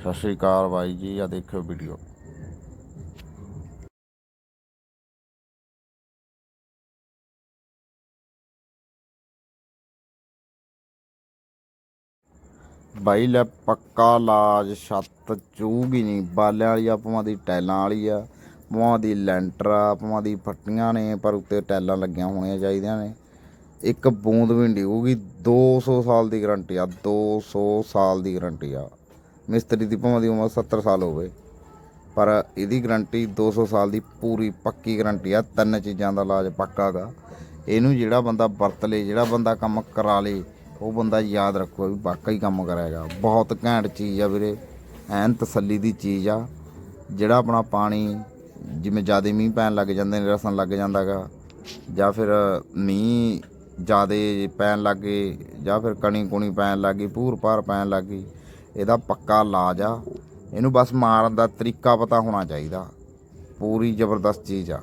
ਸਤਿ ਸ਼੍ਰੀ ਅਕਾਲ ਬਾਈ ਜੀ ਆ ਦੇਖਿਓ ਵੀਡੀਓ ਬਾਈ ਲੈ ਪੱਕਾ ਲਾਜ, ਛੱਤ ਚੂਗੀ ਨਹੀਂ। ਬਾਲਿਆਂ ਵਾਲੀ ਆ ਭਵਾਂ ਦੀ ਟੈਲਾਂ ਵਾਲੀ ਆ। ਭਵਾਂ ਦੀ ਲੈਂਟਰ ਆ ਭਵਾਂ ਦੀ ਫੱਟੀਆਂ ਨੇ, ਪਰ ਉੱਤੇ ਟੈਲਾਂ ਲੱਗੀਆਂ ਹੋਣੀਆਂ ਚਾਹੀਦੀਆਂ ਨੇ। ਇੱਕ ਬੂੰਦ ਵੀ ਨਹੀਂ ਡਿੱਗੂਗੀ 200 ਸਾਲ ਦੀ ਗਾਰੰਟੀ ਆ 200 ਸਾਲ ਦੀ ਗਾਰੰਟੀ ਆ। ਮਿਸਤਰੀ ਦੀ ਭਾਵੇਂ ਦੀ ਉਮਰ 70 ਸਾਲ ਹੋਵੇ, ਪਰ ਇਹਦੀ ਗਾਰੰਟੀ 200 ਸਾਲ ਦੀ ਪੂਰੀ ਪੱਕੀ ਗਰੰਟੀ ਆ, ਤਿੰਨ ਚੀਜ਼ਾਂ ਦਾ ਇਲਾਜ ਪੱਕਾ ਗਾ। ਇਹਨੂੰ ਜਿਹੜਾ ਬੰਦਾ ਵਰਤ ਲੇ, ਜਿਹੜਾ ਬੰਦਾ ਕੰਮ ਕਰਾ ਲੇ, ਉਹ ਬੰਦਾ ਯਾਦ ਰੱਖੋ ਵੀ ਵਾਕਈ ਕੰਮ ਕਰਾਏਗਾ ਬਹੁਤ ਘੈਂਟ ਚੀਜ਼ ਆ ਵੀਰੇ, ਐਨ ਤਸੱਲੀ ਦੀ ਚੀਜ਼ ਆ। ਜਿਹੜਾ ਆਪਣਾ ਪਾਣੀ ਜਿਵੇਂ ਜ਼ਿਆਦਾ ਮੀਂਹ ਪੈਣ ਲੱਗ ਜਾਂਦੇ ਨੇ, ਰਸਣ ਲੱਗ ਜਾਂਦਾਗਾ ਜਾਂ ਫਿਰ ਮੀਂਹ ਜ਼ਿਆਦੇ ਪੈਣ ਲੱਗੇ ਜਾਂ ਫਿਰ ਕਣੀ ਕੁਣੀ ਪੈਣ ਲੱਗੀ ਭੂਰ ਭਾਰ ਪੈਣ ਲੱਗੀ ਇਹਦਾ ਪੱਕਾ ਇਲਾਜ ਆ। ਇਹਨੂੰ ਬਸ ਮਾਰਨ ਦਾ ਤਰੀਕਾ ਪਤਾ ਹੋਣਾ ਚਾਹੀਦਾ। ਪੂਰੀ ਜ਼ਬਰਦਸਤ ਚੀਜ਼ ਆ।